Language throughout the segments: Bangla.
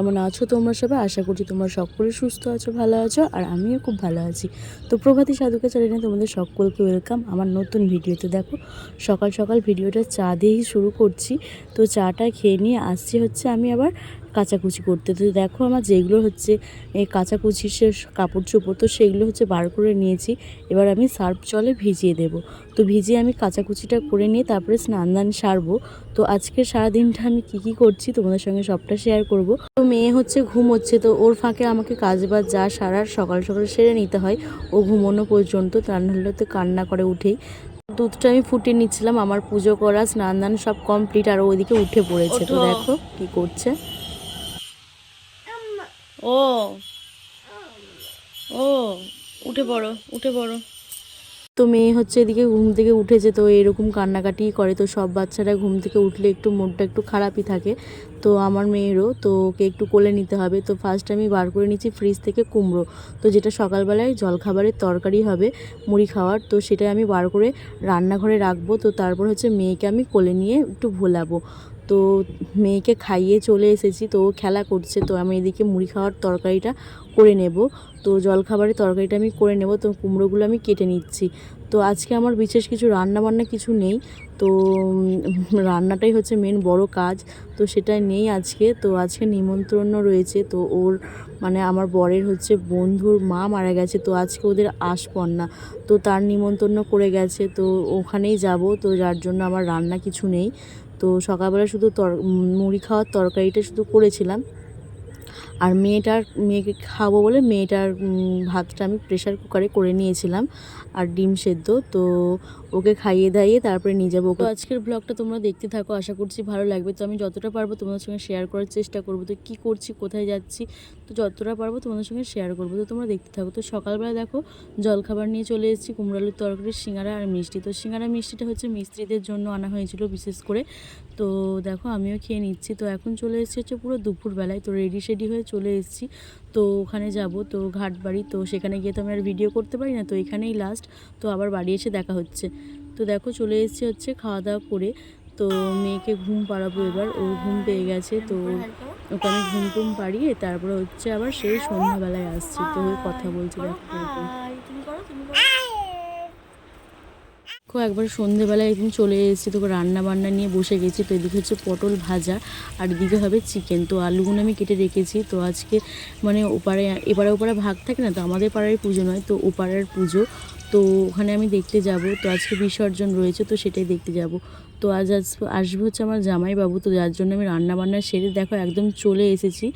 কেমন আছো তোমরা সবাই? আশা করছি তোমরা সকলে সুস্থ আছো, ভালো আছো, আর আমিও খুব ভালো আছি। তো প্রভাতী সাধুকে চ্যানেলে তোমাদের সকলকে ওয়েলকাম আমার নতুন ভিডিওতে দেখো, সকাল সকাল ভিডিওটা চা দিয়েই শুরু করছি। তো চাটা খেয়ে নিয়ে আসছি হচ্ছে আমি আবার কাচাকুচি করতে। তো দেখো আমার যেগুলো হচ্ছে এই কাচাকুচি সে কাপড় চোপড় তো সেগুলো হচ্ছে বার করে নিয়েছি। এবার আমি সার্ফ জলে ভিজিয়ে দেব। তো ভিজিয়ে আমি কাচাকুচিটা করে নিয়ে তারপরে স্নান দান সারবো। তো আজকে সারাদিনটা আমি কি কি করছি তোমাদের সঙ্গে সবটা শেয়ার করব। তো মেয়ে হচ্ছে ঘুম হচ্ছে তো ওর ফাঁকে আমাকে কাজ বাজ যা সারার সকাল সকাল সেরে নিতে হয়। ও ঘুমোনো পর্যন্ত তা নাহলে তো কান্না করে উঠেই। দুধটা আমি ফুটিয়ে নিচ্ছিলাম আমার পুজো করা স্নান দান সব কমপ্লিট আর ওইদিকে উঠে পড়েছে। তো দেখো কি করছে। ও। ও, উঠে পড়ো উঠে পড়ো। তো মেয়ে হচ্ছে এদিকে ঘুম থেকে উঠেছে, তো এরকম কান্নাকাটি করে, তো সব বাচ্চারা ঘুম থেকে উঠলে একটু মনটা একটু খারাপই থাকে। তো আমার মেয়েরও, তো ওকে একটু কোলে নিতে হবে। তো ফার্স্ট আমি বার করে নিচ্ছি ফ্রিজ থেকে কুমড়ো। তো যেটা সকালবেলায় জলখাবারের তরকারি হবে, মুড়ি খাওয়ার, তো সেটা আমি বার করে রান্নাঘরে রাখব। তো তারপর হচ্ছে মেয়েকে আমি কোলে নিয়ে একটু ভোলাবো তো মেয়েকে খাইয়ে চলে এসেছি, তো খেলা করছে। তো আমি এদিকে মুড়ি খাওয়ার তরকারিটা করে নেব। তো জলখাবারের তরকারিটা আমি করে নেব, তো কুমড়োগুলো আমি কেটে নিচ্ছি। তো আজকে আমার বিশেষ কিছু রান্না বান্না কিছু নেই, তো রান্নাটাই হচ্ছে মেন বড় কাজ, তো সেটা নেই আজকে, তো আজকে নিমন্ত্রণ রয়েছে, তো ওর মানে আমার বরের হচ্ছে বন্ধুর মা মারা গেছে, তো আজকে ওদের আসপন্না, তো তার নিমন্ত্রণ করে গেছে, তো ওখানেই যাব, তো যার জন্য আমার রান্না কিছু নেই, তো সকালবেলা শুধু তর মুড়ি খাওয়ার তরকারিটা শুধু করেছিলাম আর মেয়েটার, মেয়েকে খাব বলে মেয়েটার ভাতটা আমি প্রেশার কুকারে করে নিয়েছিলাম আর ডিম সেদ্ধ। তো ওকে খাইয়ে দাইয়ে তারপরে নিয়ে যাব। তো আজকের ব্লগটা তোমরা দেখতে থাকো, আশা করছি ভালো লাগবে। তো আমি যতটা পারব তোমাদের সঙ্গে শেয়ার করার চেষ্টা করব। তো কী করছি, কোথায় যাচ্ছি, তো যতটা পারব তোমাদের সঙ্গে শেয়ার করব। তো তোমরা দেখতে থাকো। তো সকালবেলা দেখো, জলখাবার নিয়ে চলে এসেছি কুমড়ালুর তরকারি, সিঙ্গারা আর মিষ্টি। তো সিঙ্গারা, মিষ্টিটা হচ্ছে মিস্ত্রিদের জন্য আনা হয়েছিল বিশেষ করে। তো দেখো, আমিও খেয়ে নিচ্ছি। তো এখন চলে এসেছি হচ্ছে পুরো দুপুরবেলায়। তো রেডি শেডি হয়ে চলে এসেছি। তো ওখানে যাব তো ঘাট বাড়ি তো সেখানে গিয়ে তো আমি আর ভিডিও করতে পারি না তো এখানেই লাস্ট তো আবার বাড়ি এসে দেখা হচ্ছে। তো দেখো চলে এসেছি হচ্ছে খাওয়া দাওয়া করে তো মেয়েকে ঘুম পাড়াবো এবার ও ঘুম পেয়ে গেছে তো ওকে আমি ঘুম টুম পাড়িয়ে তারপরে হচ্ছে আবার সেই সন্ধ্যাবেলায় আসছি তো ওই কথা বলছি দেখো তুমি করো তুমি দেখো, একবার সন্ধেবেলায় একদিন চলে এসেছি তোকে রান্না বান্না নিয়ে বসে গেছি। তো এদিকে হচ্ছে পটল ভাজা, আর এদিকে হবে চিকেন। তো আলুগুলো আমি কেটে রেখেছি। তো আজকে মানে ওপারে, এপারে ওপারে ভাগ থাকে না, তো আমাদের পাড়ার পুজো নয়, তো ওপাড়ার পুজো। তো ওখানে আমি দেখতে যাব। তো আজকে বিসর্জন রয়েছে, তো সেটাই দেখতে যাব। তো আজ আজ আসবে হচ্ছে আমার জামাইবাবু, তো যার জন্য আমি রান্না বান্না সেরে দেখো একদম চলে এসেছি।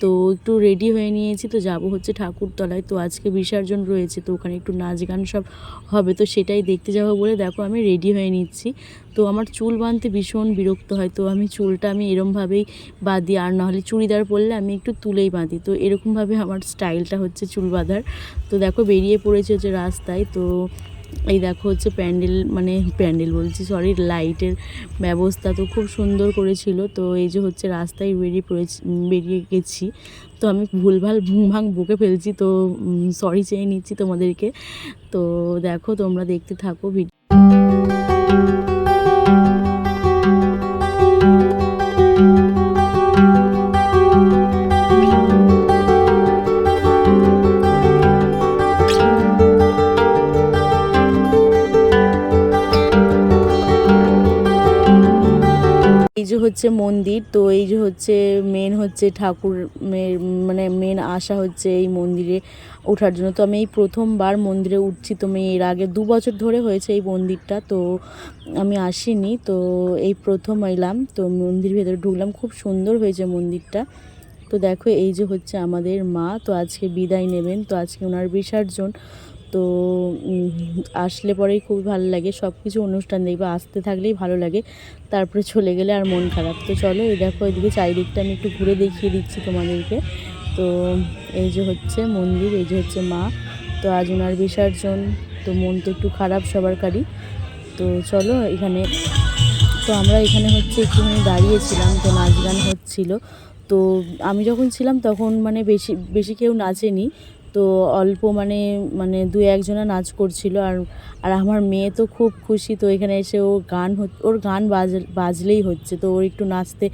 তো একটু রেডি হয়ে নিয়েছি, তো যাব হচ্ছে ঠাকুরতলায়। তো আজকে বিসর্জন রয়েছে, তো ওখানে একটু নাচ গান সব হবে, তো সেটাই দেখতে যাব বলে দেখো আমি রেডি হয়ে নিচ্ছি। তো আমার চুল বাঁধতে ভীষণ বিরক্ত হয়, তো আমি চুলটা আমি এরমভাবেই বাঁধি, আর নাহলে চুড়িদার পরলে আমি একটু তুলেই বাঁধি। তো এরকমভাবে আমার স্টাইলটা হচ্ছে চুল বাঁধার। তো দেখো বেরিয়ে পড়েছে হচ্ছে রাস্তায়, তো এই দেখো হচ্ছে প্যান্ডেল মানে প্যান্ডেল বলছি সরি লাইটের ব্যবস্থা তো খুব সুন্দর করেছিল। তো এই যে হচ্ছে রাস্তায় বেরিয়ে পড়েছি, বেরিয়ে গেছি। তো আমি ভুলভাল ভাং বকে ফেলছি, তো সরি চেয়ে নিচ্ছি তোমাদেরকে। তো দেখো তোমরা দেখতে থাকো ভিডিও যে হচ্ছে মন্দির, তো এই যে হচ্ছে মেন হচ্ছে ঠাকুর মানে মেন আশা হচ্ছে এই মন্দিরে ওঠার জন্য। তো আমি এই প্রথমবার মন্দিরে উঠছি, তো আমি এর আগে দু বছর ধরে হয়েছে এই মন্দিরটা, তো আমি আসিনি। তো এই প্রথম এলাম, তো মন্দির ভেতরে ঢুকলাম, খুব সুন্দর হয়েছে মন্দিরটা। তো দেখো এই যে হচ্ছে আমাদের মা, তো আজকে বিদায় নেবেন, তো আজকে ওনার বিসর্জন। তো আসলে পরেই খুব ভালো লাগে। সব কিছু অনুষ্ঠান দেখবে, আসতে থাকলেই ভালো লাগে। তারপরে চলে গেলে আর মন খারাপ। তো চলো, এই দেখো, এদিকে চারিদিকটা আমি একটু ঘুরে দেখিয়ে দিচ্ছি তোমাদেরকে। তো, এই যে হচ্ছে মন্দির, এই যে হচ্ছে মা। তো আজ ওনার বিসর্জন। তো মন তো একটু খারাপ সবার কারি তো চলো, এখানে, তো আমরা এখানে হচ্ছে একটুখানি দাঁড়িয়েছিলাম, তো নাচ গান হচ্ছিল। তো আমি যখন ছিলাম তখন মানে বেশি বেশি কেউ নাচেনি। তো অল্প মানে মানে দু একজনা নাচ করছিল আর আর আমার মেয়ে তো খুব খুশি, তো এখানে এসে ও গান ওর গান বাজ, বাজলেই হচ্ছে, তো ওর একটু নাচতে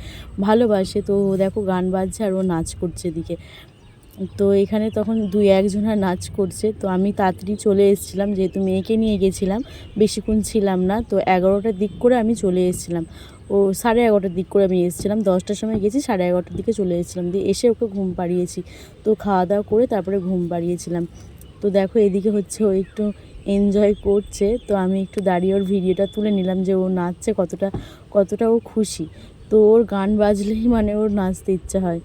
ভালোবাসে, তো ও দেখো গান বাজছে আর ও নাচ করছে এদিকে। তো এখানে তখন দুই একজনা নাচ করছে, তো আমি তাড়াতাড়ি চলে এসেছিলাম, যেহেতু মেয়েকে নিয়ে গেছিলাম, বেশিক্ষণ ছিলাম না, তো এগারোটার দিক করে আমি চলে এসেছিলাম। ও সাড়ে এগারোটার দিক করে আমি এসেছিলাম। দশটার সময় গেছি, সাড়ে এগারোটার দিকে চলে এসেছিলাম। দিয়ে এসে ওকে ঘুম পাড়িয়েছি। তো খাওয়া দাওয়া করে তারপরে ঘুম পাড়িয়েছিলাম। তো দেখো এদিকে হচ্ছে ও একটু এনজয় করছে। তো আমি একটু দাঁড়িয়ে ওর ভিডিওটা তুলে নিলাম যে ও নাচছে কতটা কতটা ও খুশি। তো ওর গান বাজলেই মানে ওর নাচতে ইচ্ছা হয়।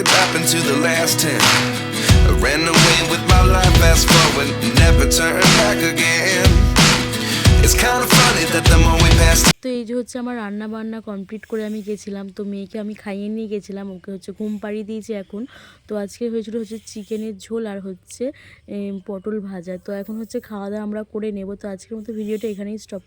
Did happen to the last 10 I ran away with my life, fast forward, never turn back again. It's kind of funny that the more we তো এই যে হচ্ছে আমার রান্না বান্না কমপ্লিট করে আমি গেছিলাম, তো মেয়েকে আমি খাইয়ে নিয়ে গেছিলাম, ওকে হচ্ছে ঘুম পাড়িয়ে দিয়েছি এখন। তো আজকে হয়েছিল হচ্ছে চিকেনের ঝোল আর হচ্ছে পটল ভাজা। তো এখন হচ্ছে খাওয়া দাওয়া আমরা করে নেব, তো আজকের মতো ভিডিওটা এখানেই স্টপ